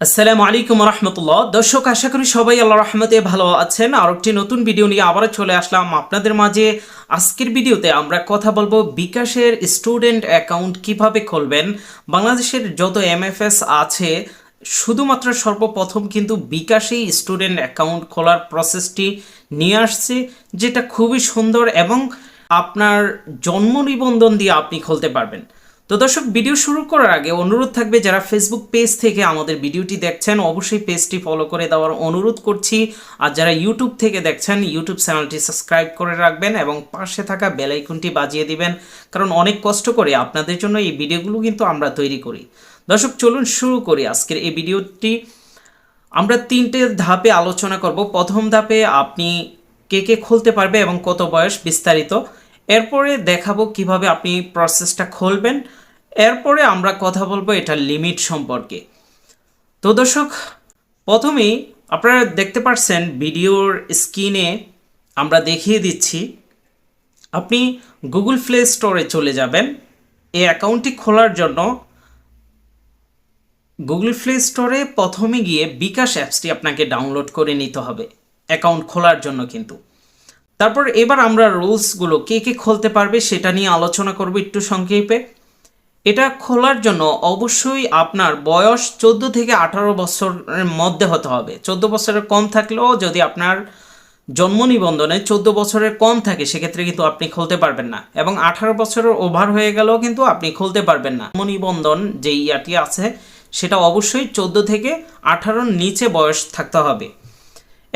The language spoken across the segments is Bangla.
আসসালামু আলাইকুম রহমতুল্লাহ। দর্শক, আশা করি সবাই আল্লাহ রহমতে ভালো আছেন। আর একটি নতুন ভিডিও নিয়ে আবারও চলে আসলাম আপনাদের মাঝে। আজকের ভিডিওতে আমরা কথা বলব বিকাশের স্টুডেন্ট অ্যাকাউন্ট কীভাবে খুলবেন। বাংলাদেশের যত এমএফএস আছে, শুধুমাত্র সর্বপ্রথম কিন্তু বিকাশেই স্টুডেন্ট অ্যাকাউন্ট খোলার প্রসেসটি নিয়ে আসছে, যেটা খুবই সুন্দর এবং আপনার জন্ম নিবন্ধন দিয়ে আপনি খুলতে পারবেন। তো দর্শক ভিডিও শুরু করার আগে অনুরোধ থাকবে, যারা ফেসবুক পেজ থেকে আমাদের ভিডিওটি দেখছেন, অবশ্যই পেজটি ফলো করে দেওয়ার অনুরোধ করছি। আর যারা ইউটিউব থেকে দেখছেন ইউটিউব চ্যানেলটি সাবস্ক্রাইব করে রাখবেন এবং পাশে থাকা বেল আইকনটি বাজিয়ে দিবেন, কারণ অনেক কষ্ট করে আপনাদের জন্য এই ভিডিওগুলো কিন্তু আমরা তৈরি করি। দর্শক, চলুন শুরু করি আজকের এই ভিডিওটি আমরা তিনটে ধাপে আলোচনা করব। প্রথম ধাপে আপনি কে কে খুলতে পারবে এবং কত বয়স বিস্তারিত। এরপরে দেখাবো কীভাবে আপনি প্রসেসটা খুলবেন। এরপরে আমরা কথা বলব এটার লিমিট সম্পর্কে। তো দর্শক, প্রথমেই আপনারা দেখতে পাচ্ছেন ভিডিওর স্ক্রিনে আমরা দেখিয়ে দিচ্ছি, আপনি গুগল প্লে স্টোরে চলে যাবেন। এই অ্যাকাউন্টটি খোলার জন্য গুগল প্লে স্টোরে প্রথমে গিয়ে বিকাশ অ্যাপসটি আপনাকে ডাউনলোড করে নিতে হবে। অ্যাকাউন্ট খোলার জন্য কিন্তু। তারপর এবার আমরা রুলসগুলো কে কে খুলতে পারবে সেটা নিয়ে আলোচনা করব একটু সংক্ষেপে। এটা খোলার জন্য অবশ্যই আপনার বয়স চোদ্দ থেকে আঠারো বছরের মধ্যে হতে হবে। চোদ্দ বছরের কম থাকলেও যদি আপনার জন্ম নিবন্ধনে চোদ্দ বছরের কম থাকে, সেক্ষেত্রে কিন্তু আপনি খুলতে পারবেন না। এবং আঠারো বছরের ওভার হয়ে গেলেও কিন্তু আপনি খুলতে পারবেন না। জন্ম নিবন্ধন যে ইয়াটি আছে, সেটা অবশ্যই চোদ্দ থেকে আঠারোর নিচে বয়স থাকতে হবে।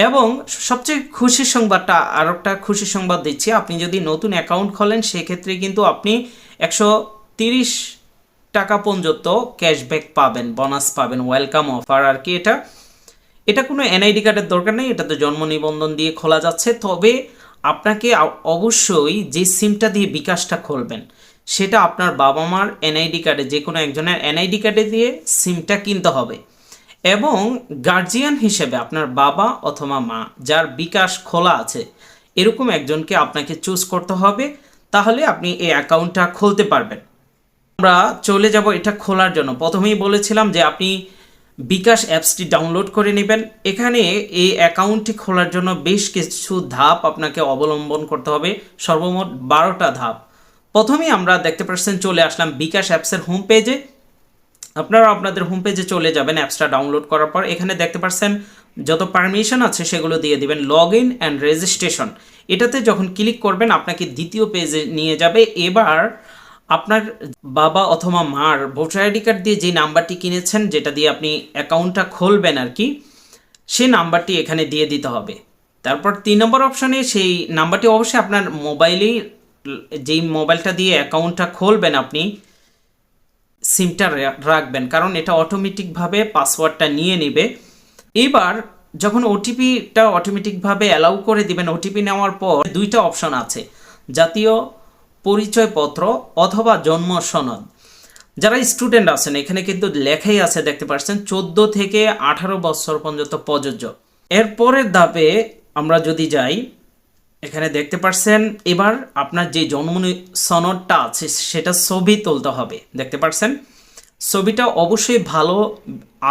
এবং সবচেয়ে খুশির সংবাদটা আর একটা খুশির সংবাদ দিচ্ছি। আপনি যদি নতুন অ্যাকাউন্ট খোলেন, সেক্ষেত্রে কিন্তু আপনি একশো তিরিশ টাকা পর্যন্ত ক্যাশব্যাক পাবেন বোনাস পাবেন ওয়েলকাম অফার আর কি এটা। এটা কোনো এনআইডি কার্ডের দরকার নেই, এটা তো জন্ম নিবন্ধন দিয়ে খোলা যাচ্ছে। তবে আপনাকে অবশ্যই যে সিমটা দিয়ে বিকাশটা খুলবেন, সেটা আপনার বাবা মার এনআইডি কার্ডে যে কোনো একজনের এনআইডি কার্ডে দিয়ে সিমটা কিনতে হবে। এবং গার্জিয়ান হিসেবে আপনার বাবা অথবা মা, যার বিকাশ খোলা আছে, এরকম একজনকে আপনাকে চুজ করতে হবে, তাহলে আপনি এই অ্যাকাউন্টটা খুলতে পারবেন। আমরা চলে যাব এটা খোলার জন্য। প্রথমেই বলেছিলাম যে আপনি বিকাশ অ্যাপসটি ডাউনলোড করে নেবেন। এখানে এই অ্যাকাউন্টটি খোলার জন্য বেশ কিছু ধাপ আপনাকে অবলম্বন করতে হবে, সর্বমোট বারোটা ধাপ। প্রথমেই আমরা দেখতে পাচ্ছেন, চলে আসলাম বিকাশ অ্যাপসের হোম পেজে আপনারা আপনাদের হোম পেজে চলে যাবেন অ্যাপসটা ডাউনলোড করার পর। এখানে দেখতে পাচ্ছেন যত পারমিশন আছে সেগুলো দিয়ে দিবেন লগ ইন অ্যান্ড রেজিস্ট্রেশন এটাতে যখন ক্লিক করবেন, আপনাকে দ্বিতীয় পেজে নিয়ে যাবে। এবার আপনার বাবা অথবা মার ভোটার আইডি কার্ড দিয়ে যে নাম্বারটি কিনেছেন, যেটা দিয়ে আপনি অ্যাকাউন্টটা খুলবেন আর কি সেই নাম্বারটি এখানে দিয়ে দিতে হবে। তারপর তিন নম্বর অপশানে সেই নাম্বারটি অবশ্যই আপনার মোবাইলেই যেই মোবাইলটা দিয়ে অ্যাকাউন্টটা খুলবেন আপনি সিমটা রাখবেন, কারণ এটা অটোমেটিকভাবে পাসওয়ার্ডটা নিয়ে নেবে। এবার যখন ওটিপিটা অটোমেটিকভাবে অ্যালাউ করে দিবেন ওটিপি নেওয়ার পর দুইটা অপশন আছে, জাতীয় পরিচয়পত্র অথবা জন্ম সনদ। যারা স্টুডেন্ট আছেন, এখানে কিন্তু লেখাই আছে, দেখতে পাচ্ছেন, চোদ্দ থেকে আঠারো বছর পর্যন্ত প্রযোজ্য। এরপরের ধাপে আমরা যদি যাই এখানে দেখতে পাচ্ছেন এবার আপনার যে জন্মনি সনদটা আছে, সেটা ছবি তুলতে হবে। দেখতে পাচ্ছেন ছবিটা অবশ্যই ভালো,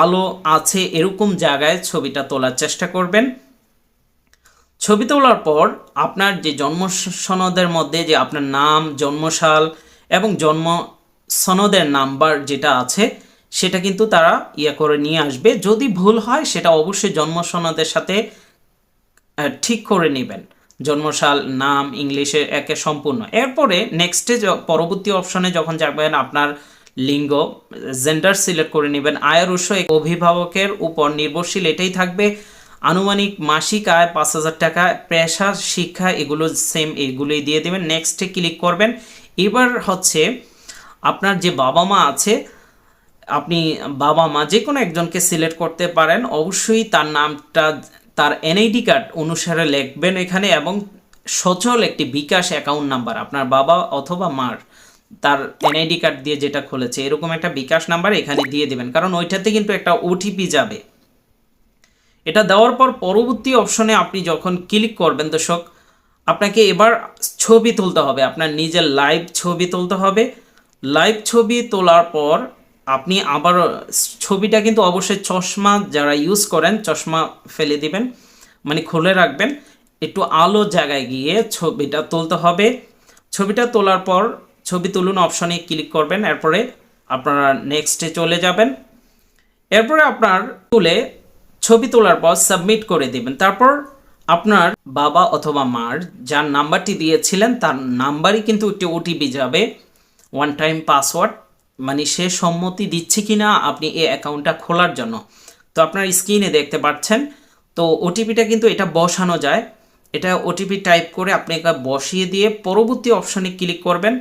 আলো আছে এরকম জায়গায় ছবিটা তোলার চেষ্টা করবেন। ছবি তোলার পর আপনার যে জন্ম সনদের মধ্যে যে আপনার নাম, জন্মসাল এবং জন্ম সনদের নাম্বার যেটা আছে, সেটা কিন্তু তারা ইয়ে করে নিয়ে আসবে। যদি ভুল হয়, সেটা অবশ্যই জন্ম সনদের সাথে ঠিক করে নেবেন। জন্মসাল, নাম, ইংলিশে একে সম্পূর্ণ। এরপরে নেক্সটে পরবর্তী অপশনে যখন যাবেন, আপনার লিঙ্গ জেন্ডার সিলেক্ট করে নেবেন, আয়ের উৎস অভিভাবকের উপর নির্ভরশীল এটাই থাকবে। আনুমানিক মাসিক আয় পাঁচ হাজার টাকা, পেশা, শিক্ষা, এগুলো সেম এগুলোই দিয়ে দেবেন। নেক্সটে ক্লিক করবেন। এবার হচ্ছে আপনার যে বাবা মা আছে, আপনি বাবা মা যে কোনো একজনকে সিলেক্ট করতে পারেন। অবশ্যই তার নামটা তার এনআইডি কার্ড অনুসারে লিখবেন এখানে এবং সচল একটি বিকাশ অ্যাকাউন্ট নাম্বার আপনার বাবা অথবা মার তার এনআইডি কার্ড দিয়ে যেটা খুলেছে, এরকম একটা বিকাশ নাম্বার এখানে দিয়ে দেবেন। কারণ ওইটাতে কিন্তু একটা ওটিপি যাবে। এটা দেওয়ার পর পরবর্তী অপশনে আপনি যখন ক্লিক করবেন দর্শক, আপনাকে এবার ছবি তুলতে হবে। আপনার নিজের লাইভ ছবি তুলতে হবে। লাইভ ছবি তোলার পর আপনি আবার ছবিটা কিন্তু অবশ্যই চশমা যারা ইউজ করেন, চশমা ফেলে দিবেন মানে খুলে রাখবেন, একটু আলো জায়গায় গিয়ে ছবিটা তুলতে হবে। ছবিটা তোলার পর ছবি তুলুন অপশনে ক্লিক করবেন, এরপরে আপনারা নেক্সটে চলে যাবেন। এরপরে আপনার তুলে ছবি তোলার পর সাবমিট করে দিবেন। তারপর আপনার বাবা অথবা মার যার নাম্বারটি দিয়েছিলেন, তার নাম্বারই কিন্তু একটি ওটিপি যাবে ওয়ান টাইম পাসওয়ার্ড মানে সে সম্মতি দিচ্ছে কি না আপনি এই অ্যাকাউন্টটা খোলার জন্য। তো আপনার স্ক্রিনে দেখতে পাচ্ছেন, তো ওটিপিটা কিন্তু এটা বসানো যায়। এটা ওটিপি টাইপ করে আপনি বসিয়ে দিয়ে পরবর্তী অপশনে ক্লিক করবেন।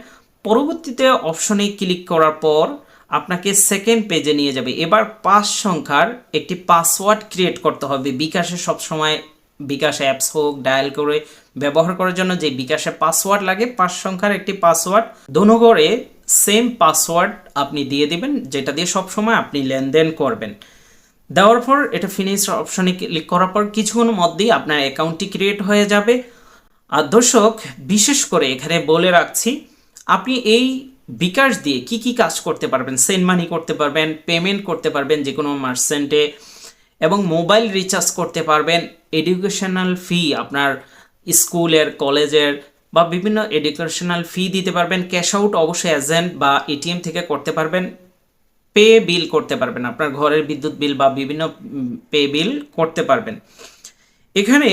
পরবর্তীতে অপশনে ক্লিক করার পর আপনাকে সেকেন্ড পেজে নিয়ে যাবে। এবার পাঁচ সংখ্যার একটি পাসওয়ার্ড ক্রিয়েট করতে হবে। বিকাশে সবসময় বিকাশ অ্যাপস হোক, ডায়াল করে ব্যবহার করার জন্য যে বিকাশে পাসওয়ার্ড লাগে, পাঁচ সংখ্যার একটি পাসওয়ার্ড। দোনোগড়ে সেম পাসওয়ার্ড আপনি দিয়ে দিবেন, যেটা দিয়ে সবসময় আপনি লেনদেন করবেন। দেওয়ার পর এটা ফিনিশ অপশনে ক্লিক করার পর কিছুক্ষণ মধ্যেই আপনার অ্যাকাউন্টটি ক্রিয়েট হয়ে যাবে। আর দর্শক, বিশেষ করে এখানে বলে রাখছি, আপনি এই বিকাশ দিয়ে কি কি কাজ করতে পারবেন? সেন্ড মানি করতে পারবেন পেমেন্ট করতে পারবেন, যে কোনো মার্চেন্টে এবং মোবাইল রিচার্জ করতে পারবেন এডুকেশনাল ফি আপনার স্কুলের কলেজের বা বিভিন্ন এডুকেশনাল ফি দিতে পারবেন ক্যাশ আউট অবশ্যই এজেন্ট বা এটিএম থেকে করতে পারবেন পে বিল করতে পারবেন, আপনার ঘরের বিদ্যুৎ বিল বা বিভিন্ন পে বিল করতে পারবেন। এখানে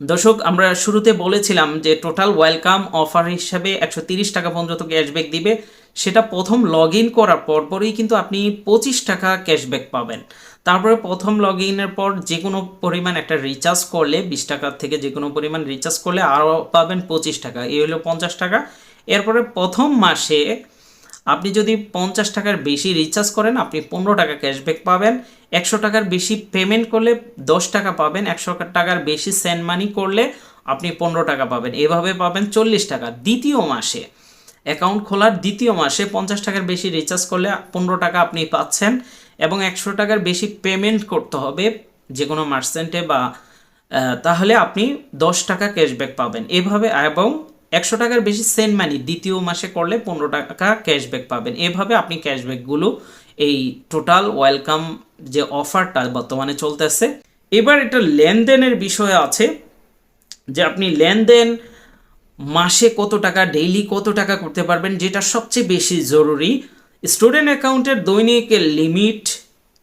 দর্শক, আমরা শুরুতে বলেছিলাম যে টোটাল ওয়েলকাম অফার হিসাবে একশো টাকা পর্যন্ত ক্যাশব্যাক দিবে। সেটা প্রথম লগ ইন করার পরপরই কিন্তু আপনি পঁচিশ টাকা ক্যাশব্যাক পাবেন। তারপরে প্রথম লগ ইনের পর যে কোনো পরিমাণ একটা রিচার্জ করলে বিশ টাকার থেকে যে কোনো পরিমাণ রিচার্জ করলে আরও পাবেন পঁচিশ টাকা, এই হলো পঞ্চাশ টাকা। এরপরে প্রথম মাসে আপনি যদি পঞ্চাশ টাকার বেশি রিচার্জ করেন, আপনি পনেরো টাকা ক্যাশব্যাক পাবেন। একশো টাকার বেশি পেমেন্ট করলে দশ টাকা পাবেন। একশো টাকার বেশি সেন্ড মানি করলে আপনি পনেরো টাকা পাবেন। এভাবে পাবেন চল্লিশ টাকা। দ্বিতীয় মাসে অ্যাকাউন্ট খোলার দ্বিতীয় মাসে পঞ্চাশ টাকার বেশি রিচার্জ করলে পনেরো টাকা আপনি পাচ্ছেন এবং একশো টাকার বেশি পেমেন্ট করতে হবে যে কোনো মার্চেন্টে বা তাহলে আপনি দশ টাকা ক্যাশব্যাক পাবেন। এভাবে এবং একশো টাকার বেশি সেন্ড মানি দ্বিতীয় মাসে করলে পনেরো টাকা ক্যাশব্যাক পাবেন। এভাবে আপনি ক্যাশব্যাকগুলো এই টোটাল ওয়েলকাম যে অফারটা বর্তমানে চলতেছে। এবার এটা লেনদেনের বিষয় আছে, যে আপনি লেনদেন মাসে কত টাকা ডেইলি কত টাকা করতে পারবেন, যেটা সবচেয়ে বেশি জরুরি। স্টুডেন্ট অ্যাকাউন্টের দৈনিক লিমিট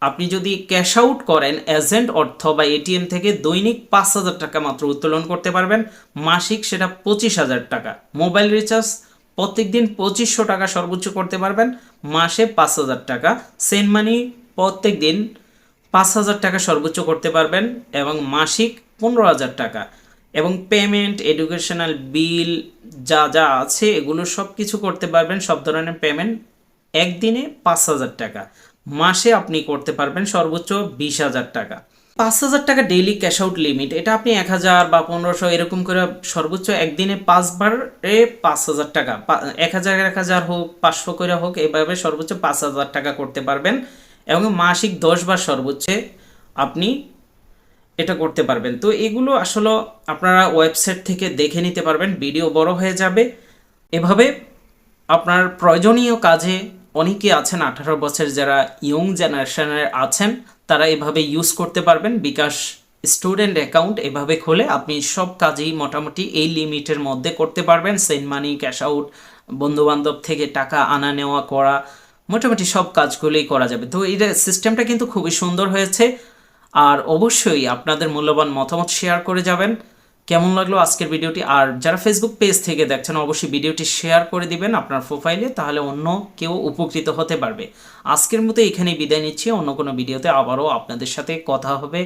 আপনি যদি ক্যাশ আউট করেন এজেন্ট অর্থ বা এটিএম থেকে দৈনিক পাঁচ হাজার টাকা মাত্র উত্তোলন করতে পারবেন। মাসিক সেটা পঁচিশ হাজার টাকা। মোবাইল রিচার্জ প্রত্যেক দিন পঁচিশশো টাকা সর্বোচ্চ করতে পারবেন। মাসে পাঁচ হাজার টাকা। সেন্ড মানি প্রত্যেক দিন পাঁচ হাজার টাকা সর্বোচ্চ করতে পারবেন এবং মাসিক পনেরো হাজার টাকা। এবং পেমেন্ট এডুকেশনাল বিল যা যা আছে, এগুলো সব কিছু করতে পারবেন। সব ধরনের পেমেন্ট একদিনে পাঁচ হাজার টাকা। মাসে আপনি করতে পারবেন সর্বোচ্চ বিশ হাজার টাকা। পাঁচ হাজার টাকা ডেইলি ক্যাশ আউট লিমিট এটা আপনি এক হাজার বা পনেরোশো এরকম করে সর্বোচ্চ একদিনে পাঁচবারে পাঁচ হাজার টাকা এক হাজার এক হাজার হোক, পাঁচশো করে হোক, এভাবে সর্বোচ্চ পাঁচ হাজার টাকা করতে পারবেন এবং মাসিক দশ বার সর্বোচ্চ আপনি এটা করতে পারবেন। তো এগুলো আসলে আপনারা ওয়েবসাইট থেকে দেখে নিতে পারবেন ভিডিও বড় হয়ে যাবে। এভাবে আপনার প্রয়োজনীয় কাজে অনেকে আছেন, আঠারো বছর যারা ইয়ং জেনারেশনের আছেন, তারা এভাবে ইউজ করতে পারবেন বিকাশ স্টুডেন্ট অ্যাকাউন্ট এভাবে খুলে আপনি সব কাজেই মোটামুটি এই লিমিটের মধ্যে করতে পারবেন। সেন্ড মানি ক্যাশ আউট বন্ধুবান্ধব থেকে টাকা আনা নেওয়া করা, মোটামুটি সব কাজগুলোই করা যাবে। তো এই সিস্টেমটা কিন্তু খুবই সুন্দর হয়েছে। আর অবশ্যই আপনাদের মূল্যবান মতামত শেয়ার করে যাবেন। কেমন লাগল আজকের ভিডিওটি? আর যারা ফেসবুক পেজ থেকে দেখছেন, অবশ্যই ভিডিওটি শেয়ার করে দিবেন আপনার প্রোফাইলে তাহলে অন্য কেউ উপকৃত হতে পারবে। আজকের মতো এখানেই বিদায় নিচ্ছি। অন্য কোনো ভিডিওতে আবারও আপনাদের সাথে কথা হবে।